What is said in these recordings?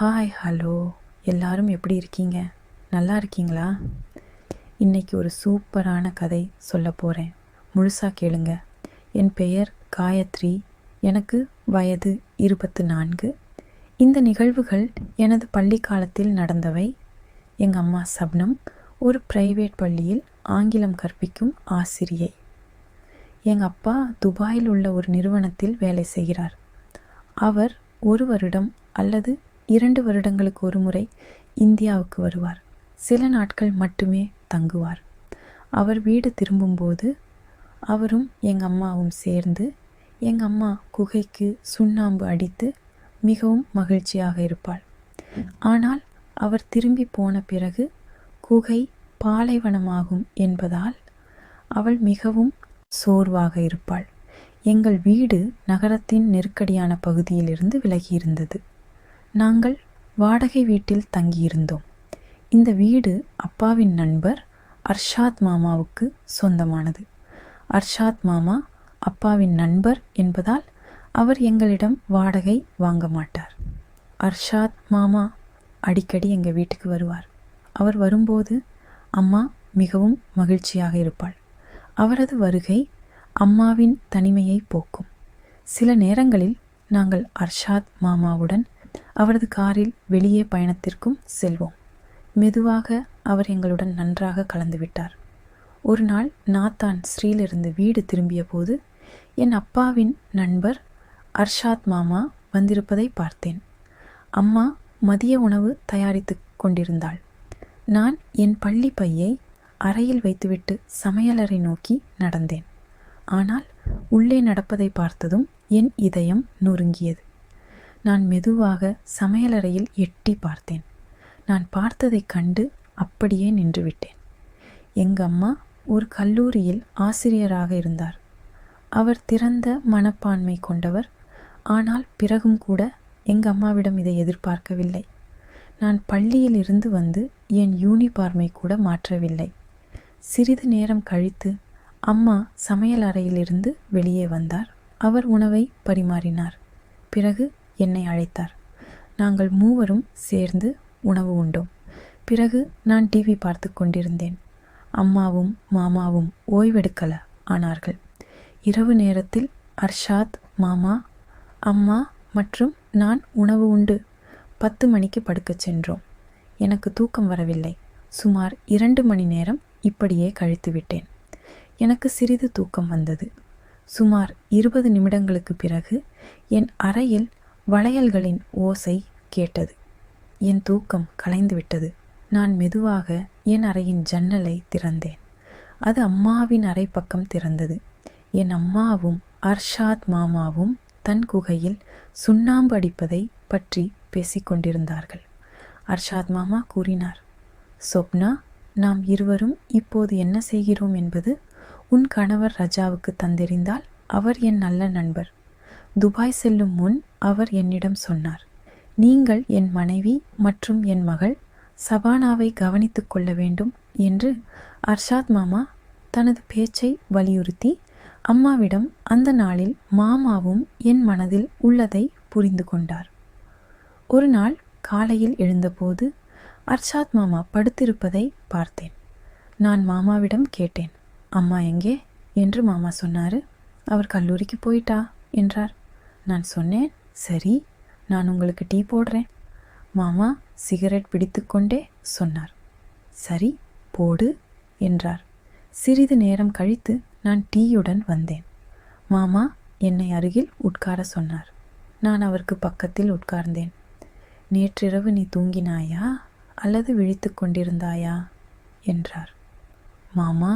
Hi hello எல்லாரும் எப்படி இருக்கீங்க? நல்லா இருக்கீங்களா? இன்னைக்கு ஒரு சூப்பரான கதை சொல்ல போகிறேன் முழுசாக கேளுங்க. என் பெயர் காயத்ரி. எனக்கு வயது இருபத்து நான்கு இந்த நிகழ்வுகள் எனது பள்ளி காலத்தில் நடந்தவை. எங்கள் அம்மா சப்னம் ஒரு பிரைவேட் பள்ளியில் ஆங்கிலம் கற்பிக்கும் ஆசிரியை. எங்கள் அப்பா துபாயில் உள்ள ஒரு நிறுவனத்தில் வேலை செய்கிறார். அவர் ஒரு வருடம் அல்லது இரண்டு வருடங்களுக்கு ஒரு முறை இந்தியாவுக்கு வருவார். சில நாட்கள் மட்டுமே தங்குவார். அவர் வீடு திரும்பும்போது அவரும் எங்கள் அம்மாவும் சேர்ந்து எங்கள் அம்மா குகைக்கு சுண்ணாம்பு அடித்து மிகவும் மகிழ்ச்சியாக இருப்பாள். ஆனால் அவர் திரும்பி போன பிறகு குகை பாலைவனமாகும் என்பதால் அவள் மிகவும் சோர்வாக இருப்பாள். எங்கள் வீடு நகரத்தின் நெருக்கடியான பகுதியிலிருந்து விலகியிருந்தது. நாங்கள் வாடகை வீட்டில் தங்கியிருந்தோம். இந்த வீடு அப்பாவின் நண்பர் அர்ஷாத் மாமாவுக்கு சொந்தமானது. அர்ஷாத் மாமா அப்பாவின் நண்பர் என்பதால் அவர் எங்களிடம் வாடகை வாங்க மாட்டார். அர்ஷாத் மாமா அடிக்கடி எங்கள் வீட்டுக்கு வருவார். அவர் வரும்போது அம்மா மிகவும் மகிழ்ச்சியாக இருப்பாள். அவரது வருகை அம்மாவின் தனிமையை போக்கும். சில நேரங்களில் நாங்கள் அர்ஷாத் மாமாவுடன் அவரது காரில் வெளியே பயணத்திற்கும் செல்வோம். மெதுவாக அவர் எங்களுடன் நன்றாக கலந்துவிட்டார். ஒரு நாள் நாத்தான் ஸ்ரீலிருந்து வீடு திரும்பிய போது என் அப்பாவின் நண்பர் அர்ஷாத் மாமா வந்திருப்பதை பார்த்தேன். அம்மா மதிய உணவு தயாரித்து கொண்டிருந்தாள். நான் என் பள்ளி பையை அறையில் வைத்துவிட்டு சமையலறை நோக்கி நடந்தேன். ஆனால் உள்ளே நடப்பதை பார்த்ததும் என் இதயம் நொறுங்கியது. நான் மெதுவாக சமையலறையில் எட்டி பார்த்தேன். நான் பார்த்ததைக் கண்டு அப்படியே நின்றுவிட்டேன். எங்கள் அம்மா ஒரு கல்லூரியில் ஆசிரியராக இருந்தார். அவர் திறந்த மனப்பான்மை கொண்டவர். ஆனால் பிறகும் கூட எங்கள் அம்மாவிடம் இதை எதிர்பார்க்கவில்லை. நான் பள்ளியில் இருந்து வந்து என் யூனிஃபார்மை கூட மாற்றவில்லை. சிறிது நேரம் கழித்து அம்மா சமையல் அறையிலிருந்து வெளியே வந்தார். அவர் உணவை பரிமாறினார். பிறகு என்னை அழைத்தார். நாங்கள் மூவரும் சேர்ந்து உணவு உண்டோம். பிறகு நான் டிவி பார்த்து கொண்டிருந்தேன். அம்மாவும் மாமாவும் ஓய்வெடுக்கல ஆனார்கள். இரவு நேரத்தில் அர்ஷாத் மாமா அம்மா மற்றும் நான் உணவு உண்டு. பத்து மணிக்கு படுக்கச் சென்றோம். எனக்கு தூக்கம் வரவில்லை. சுமார் இரண்டு மணி நேரம் இப்படியே கழித்து விட்டேன். எனக்கு சிறிது தூக்கம் வந்தது. சுமார் இருபது நிமிடங்களுக்கு பிறகு என் அறையில் வளையல்களின் ஓசை கேட்டது. என் தூக்கம் கலைந்துவிட்டது. நான் மெதுவாக என் அறையின் ஜன்னலை திறந்தேன். அது அம்மாவின் அறை பக்கம் திறந்தது. என் அம்மாவும் அர்ஷாத் மாமாவும் தன் குகையில் சுண்ணாம்பு அடிப்பதை பற்றி பேசிக்கொண்டிருந்தார்கள் அர்ஷாத் மாமா கூறினார் சொப்னா நாம் இருவரும் இப்போது என்ன செய்கிறோம் என்பது உன் கணவர் ரஜாவுக்கு தந்தெறிந்தால் அவர் என் நல்ல நண்பர். துபாய் செல்லும் முன் அவர் என்னிடம் சொன்னார் நீங்கள் என் மனைவி மற்றும் என் மகள் சபானாவை கவனித்து கொள்ள வேண்டும் என்று அர்ஷாத் மாமா தனது பேச்சை வலியுறுத்தி அம்மாவிடம் அந்த நாளில் மாமாவும் என் மனதில் உள்ளதை புரிந்து கொண்டார். ஒரு நாள் காலையில் எழுந்தபோது அர்ஷாத் மாமா படுத்திருப்பதை பார்த்தேன். நான் மாமாவிடம் கேட்டேன் அம்மா எங்கே? என்று மாமா சொன்னார் அவர் கல்லூரிக்கு போயிட்டா? என்றார். நான் சொன்னேன் சரி நான் உங்களுக்கு டீ போடுறேன். மாமா சிகரெட் பிடித்துக்கொண்டே சொன்னார். சரி போடு என்றார். சிறிது நேரம் கழித்து நான் டீயுடன் வந்தேன். மாமா என்னை அருகில் உட்கார சொன்னார். நான் அவருக்கு பக்கத்தில் உட்கார்ந்தேன். நேற்றிரவு நீ தூங்கினாயா அல்லது விழித்து கொண்டிருந்தாயா என்றார். மாமா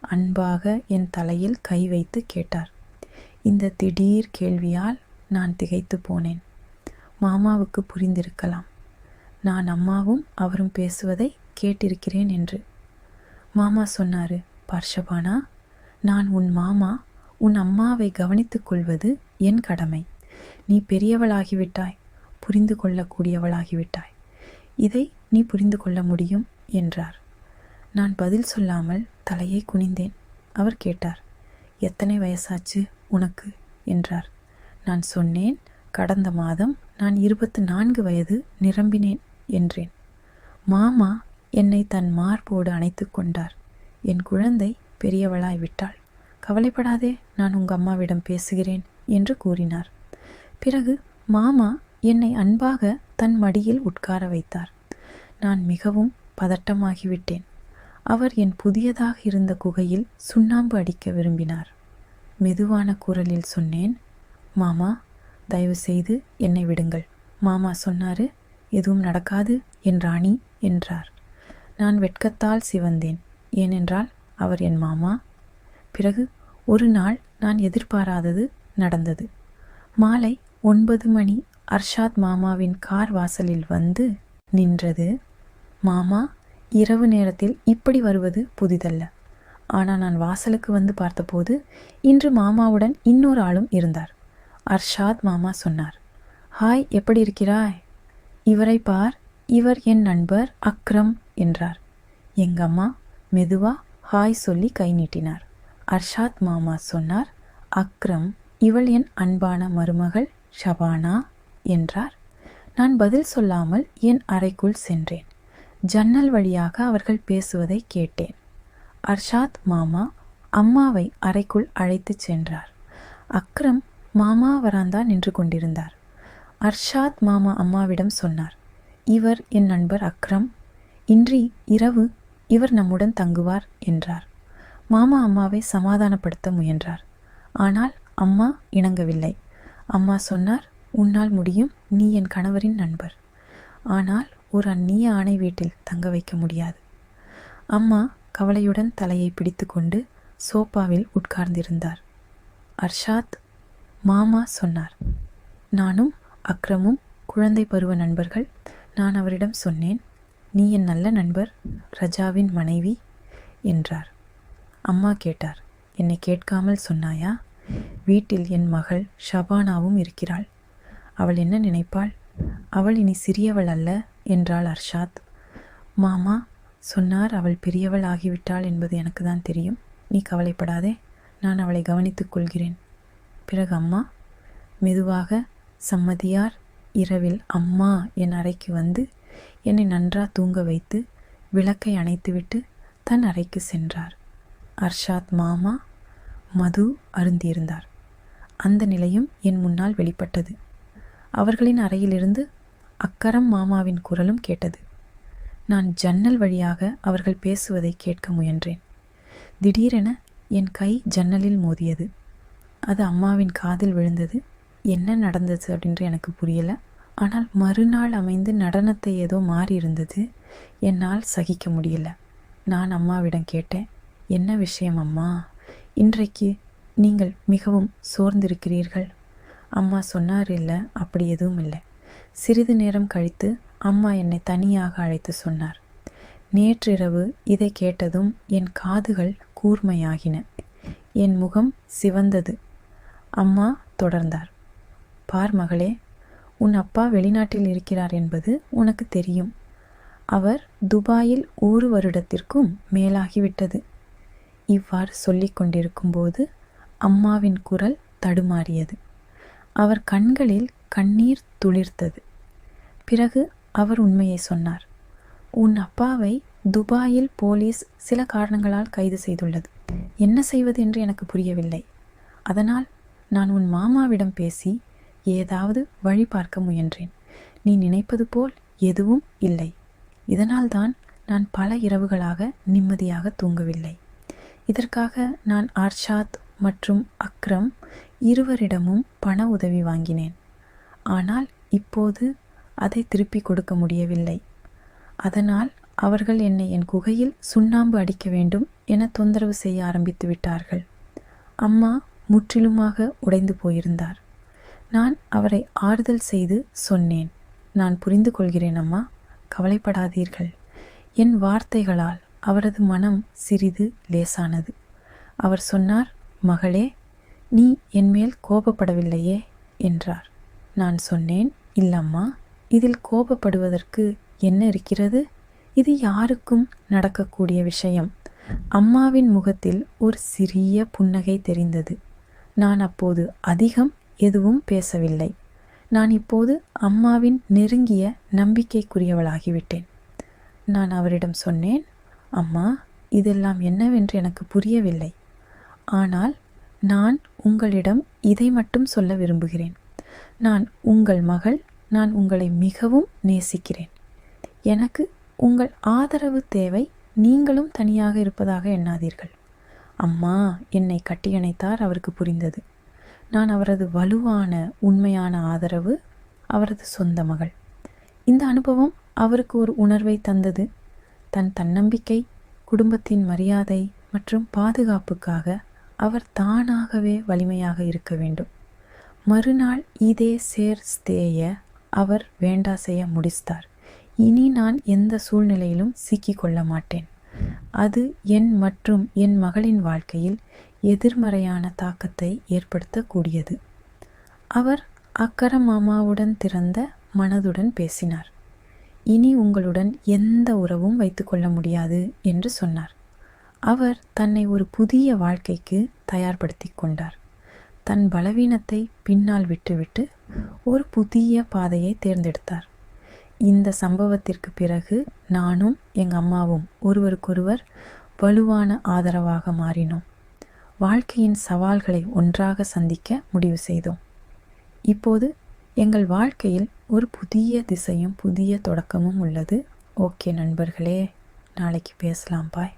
அன்பாக என் தலையில் கை வைத்து கேட்டார். இந்த திடீர் கேள்வியால் நான் திகைத்து போனேன். மாமாவுக்கு புரிந்திருக்கலாம். நான் அம்மாவும் அவரும் பேசுவதை கேட்டிருக்கிறேன் என்று. மாமா சொன்னார் பார்ஷபானா நான் உன் மாமா உன் அம்மாவை கவனித்துக் கொள்வது என் கடமை. நீ பெரியவளாகிவிட்டாய் புரிந்து கொள்ளக்கூடியவளாகிவிட்டாய். இதை நீ புரிந்து கொள்ள முடியும் என்றார். நான் பதில் சொல்லாமல் தலையை குனிந்தேன். அவர் கேட்டார் எத்தனை வயசாச்சு உனக்கு? என்றார். நான் சொன்னேன் கடந்த மாதம் நான் இருபத்து நான்கு வயது நிரம்பினேன் என்றேன். மாமா என்னை தன் மார்போடு அணைத்து கொண்டார். என் குழந்தை பெரியவளாய் விட்டாள். கவலைப்படாதே நான் உங்க அம்மாவிடம் பேசுகிறேன் என்று கூறினார். பிறகு மாமா என்னை அன்பாக தன் மடியில் உட்கார வைத்தார். நான் மிகவும் பதட்டமாகிவிட்டேன். அவர் என் புதியதாக இருந்த குகையில் சுண்ணாம்பு அடிக்க விரும்பினார். மெதுவான குரலில் சொன்னேன் மாமா தயவு செய்து என்னை விடுங்கள். மாமா சொன்னாரு எதுவும் நடக்காது என் ராணி என்றார். நான் வெட்கத்தால் சிவந்தேன். ஏனென்றால் அவர் என் மாமா. பிறகு ஒரு நாள் நான் எதிர்பாராதது நடந்தது. மாலை ஒன்பது மணி அர்ஷாத் மாமாவின் கார் வாசலில் வந்து நின்றது. மாமா இரவு நேரத்தில் இப்படி வருவது புதிதல்ல. ஆனால் நான் வாசலுக்கு வந்து பார்த்தபோது இன்று மாமாவுடன் இன்னொரு ஆளும் இருந்தார். அர்ஷாத் மாமா சொன்னார். ஹாய் எப்படி இருக்கிறாய்? இவரை பார் இவர் என் நண்பர் அக்ரம் என்றார். எங்கம்மா மெதுவா ஹாய் சொல்லி கை நீட்டினார். அர்ஷாத் மாமா சொன்னார். அக்ரம் இவள் என் அன்பான மருமகள் ஷபானா என்றார். நான் பதில் சொல்லாமல் என் அறைக்குள் சென்றேன். ஜன்னல் வழியாக அவர்கள் பேசுவதை கேட்டேன். அர்ஷாத் மாமா அம்மாவை அறைக்குள் அழைத்துச் சென்றார். அக்ரம் மாமா வராந்தா நின்று கொண்டிருந்தார். அர்ஷாத் மாமா அம்மாவிடம் சொன்னார் இவர் என் நண்பர் அக்ரம். இன்றி இரவு இவர் நம்முடன் தங்குவார் என்றார். மாமா அம்மாவை சமாதானப்படுத்த முயன்றார். ஆனால் அம்மா இணங்கவில்லை. அம்மா சொன்னார் உன்னால் முடியும் நீ என் கணவரின் நண்பர். ஆனால் ஒரு அந்நிய ஆணை வீட்டில் தங்க வைக்க முடியாது அம்மா கவலையுடன் தலையை பிடித்துக்கொண்டு சோபாவில் உட்கார்ந்திருந்தார். அர்ஷாத் மாமா சொன்னார். நானும் அக்ரமும் குழந்தை பருவ நண்பர்கள். நான் அவரிடம் சொன்னேன் நீ என் நல்ல நண்பர் ரஜாவின் மனைவி என்றார். அம்மா கேட்டார் என்னை கேட்காமல் சொன்னாயா? வீட்டில் என் மகள் ஷபானாவும் இருக்கிறாள். அவள் என்ன நினைப்பாள்? அவள் இனி சிறியவள் அல்ல என்றாள் அர்ஷாத். மாமா சொன்னார் அவள் பெரியவள் ஆகிவிட்டாள் என்பது எனக்கு தான் தெரியும். நீ கவலைப்படாதே. நான் அவளை கவனித்துக் கொள்கிறேன். பிறகு அம்மா மெதுவாக சம்மதியார் இரவில் அம்மா என் அறைக்கு வந்து என்னை நன்றாக தூங்க வைத்து விளக்கை அணைத்துவிட்டு தன் அறைக்கு சென்றார். அர்ஷாத் மாமா மது அருந்தியிருந்தார். அந்த நிலையும் என் முன்னால் வெளிப்பட்டது. அவர்களின் அறையிலிருந்து அக்கரம் மாமாவின் குரலும் கேட்டது. நான் ஜன்னல் வழியாக அவர்கள் பேசுவதை கேட்க முயன்றேன். திடீரென என் கை ஜன்னலில் மோதியது. அது அம்மாவின் காதில் விழுந்தது. என்ன நடந்தது? அப்படின்ற எனக்கு புரியல. ஆனால் மறுநாள் அமைந்து நடனத்தை ஏதோ மாறி இருந்தது என்னால் சகிக்க முடியல. நான் அம்மாவிடம் கேட்டேன் என்ன விஷயம் அம்மா? இன்றைக்கு நீங்கள் மிகவும் சோர்ந்திருக்கிறீர்கள். அம்மா சொன்னார் இல்லை அப்படி எதுவும் இல்லை. சிறிது நேரம் கழித்து அம்மா என்னை தனியாக அழைத்து சொன்னார். நேற்றிரவு இதை கேட்டதும் என் காதுகள் கூர்மையாகின. என் முகம் சிவந்தது. அம்மா தொடர்ந்தார். பார் மகளே உன் அப்பா வெளிநாட்டில் இருக்கிறார் என்பது உனக்கு தெரியும். அவர் துபாயில் ஒரு வருடத்திற்கும் மேலாகிவிட்டது. இவ்வாறு சொல்லிக் கொண்டிருக்கும்போது அம்மாவின் குரல் தடுமாறியது. அவர் கண்களில் கண்ணீர் துளிர்த்தது. பிறகு அவர் உண்மையை சொன்னார். உன் அப்பாவை துபாயில் போலீஸ் சில காரணங்களால் கைது செய்துள்ளது. என்ன செய்வது என்று எனக்கு புரியவில்லை. அதனால் நான் உன் மாமாவிடம் பேசி ஏதாவது வழி பார்க்க முயன்றேன். நீ நினைப்பது போல் எதுவும் இல்லை. இதனால்தான் நான் பல இரவுகளாக நிம்மதியாக தூங்கவில்லை. இதற்காக நான் அர்ஷாத் மற்றும் அக்ரம் இருவரிடமும் பண உதவி வாங்கினேன். ஆனால் இப்போது அதை திருப்பி கொடுக்க முடியவில்லை. அதனால் அவர்கள் என்னை என் குகையில் சுண்ணாம்பு அடிக்க வேண்டும் என தொந்தரவு செய்ய ஆரம்பித்து விட்டார்கள். அம்மா முற்றிலுமாக உடைந்து போயிருந்தார். நான் அவரை ஆறுதல் செய்து சொன்னேன். நான் புரிந்து கொள்கிறேன் அம்மா. கவலைப்படாதீர்கள். என் வார்த்தைகளால் அவரது மனம் சிறிது லேசானது. அவர் சொன்னார் மகளே நீ என்மேல் கோபப்படவில்லையே என்றார். நான் சொன்னேன் இல்லம்மா இதில் கோபப்படுவதற்கு என்ன இருக்கிறது? இது யாருக்கும் நடக்கக்கூடிய விஷயம். அம்மாவின் முகத்தில் ஒரு சிறிய புன்னகை தெரிந்தது. நான் அப்போது அதிகம் எதுவும் பேசவில்லை. நான் இப்போது அம்மாவின் நெருங்கிய நம்பிக்கைக்குரியவளாகிவிட்டேன். நான் அவரிடம் சொன்னேன் அம்மா இதெல்லாம் என்னவென்று எனக்கு புரியவில்லை. ஆனால் நான் உங்களிடம் இதை மட்டும் சொல்ல விரும்புகிறேன். நான் உங்கள் மகள் நான் உங்களை மிகவும் நேசிக்கிறேன். எனக்கு உங்கள் ஆதரவு தேவை. நீங்களும் தனியாக இருப்பதாக எண்ணாதீர்கள். அம்மா என்னை கட்டியணைத்தார் அவருக்கு புரிந்தது. நான் அவரது வலுவான உண்மையான ஆதரவு அவரது சொந்த மகள். இந்த அனுபவம் அவருக்கு ஒரு உணர்வை தந்தது. தன் தன்னம்பிக்கை குடும்பத்தின் மரியாதை மற்றும் பாதுகாப்புக்காக அவர் தானாகவே வலிமையாக இருக்க வேண்டும். மறுநாள் இதே சேர் ஸ்தேய அவர் வேண்டா செய்ய முடித்தார் இனி நான் எந்த சூழ்நிலையிலும் சிக்கிக்கொள்ள மாட்டேன். அது என் மற்றும் என் மகளின் வாழ்க்கையில் எதிர்மறையான தாக்கத்தை ஏற்படுத்தக்கூடியது. அவர் அக்கர மாமாவுடன் திறந்த மனதுடன் பேசினார். இனி உங்களுடன் எந்த உறவும் வைத்துக்கொள்ள முடியாது என்று சொன்னார். அவர் தன்னை ஒரு புதிய வாழ்க்கைக்கு தயார்படுத்தி கொண்டார். தன் பலவீனத்தை பின்னால் விட்டுவிட்டு ஒரு புதிய பாதையை தேர்ந்தெடுத்தார். இந்த சம்பவத்திற்கு பிறகு நானும் எங்கள் அம்மாவும் ஒருவருக்கொருவர் வலுவான ஆதரவாக மாறினோம். வாழ்க்கையின் சவால்களை ஒன்றாக சந்திக்க முடிவு செய்தோம். இப்போது எங்கள் வாழ்க்கையில் ஒரு புதிய திசையும் புதிய தொடக்கமும் உள்ளது. ஓகே நண்பர்களே நாளைக்கு பேசலாம். பாய்.